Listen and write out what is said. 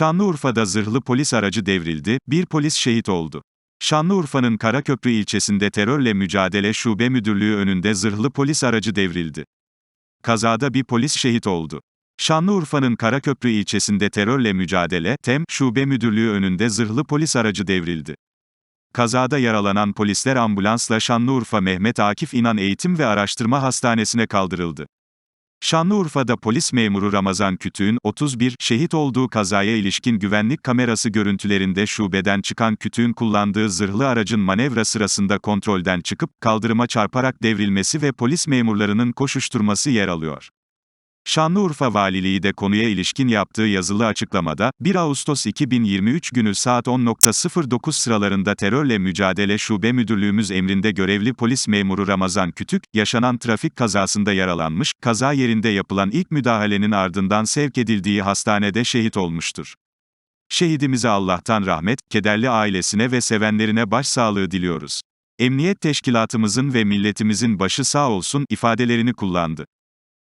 Şanlıurfa'da zırhlı polis aracı devrildi, bir polis şehit oldu. Şanlıurfa'nın Karaköprü ilçesinde terörle mücadele şube müdürlüğü önünde zırhlı polis aracı devrildi. Kazada bir polis şehit oldu. Şanlıurfa'nın Karaköprü ilçesinde terörle mücadele, TEM, şube müdürlüğü önünde zırhlı polis aracı devrildi. Kazada yaralanan polisler ambulansla Şanlıurfa Mehmet Akif İnan Eğitim ve Araştırma Hastanesi'ne kaldırıldı. Şanlıurfa'da polis memuru Ramazan Kütüğün, 31, şehit olduğu kazaya ilişkin güvenlik kamerası görüntülerinde şubeden çıkan Kütüğün kullandığı zırhlı aracın manevra sırasında kontrolden çıkıp, kaldırıma çarparak devrilmesi ve polis memurlarının koşuşturması yer alıyor. Şanlıurfa Valiliği de konuya ilişkin yaptığı yazılı açıklamada, 1 Ağustos 2023 günü saat 10.09 sıralarında terörle mücadele şube müdürlüğümüz emrinde görevli polis memuru Ramazan Kütük, yaşanan trafik kazasında yaralanmış, kaza yerinde yapılan ilk müdahalenin ardından sevk edildiği hastanede şehit olmuştur. Şehidimize Allah'tan rahmet, kederli ailesine ve sevenlerine başsağlığı diliyoruz. Emniyet teşkilatımızın ve milletimizin başı sağ olsun ifadelerini kullandı.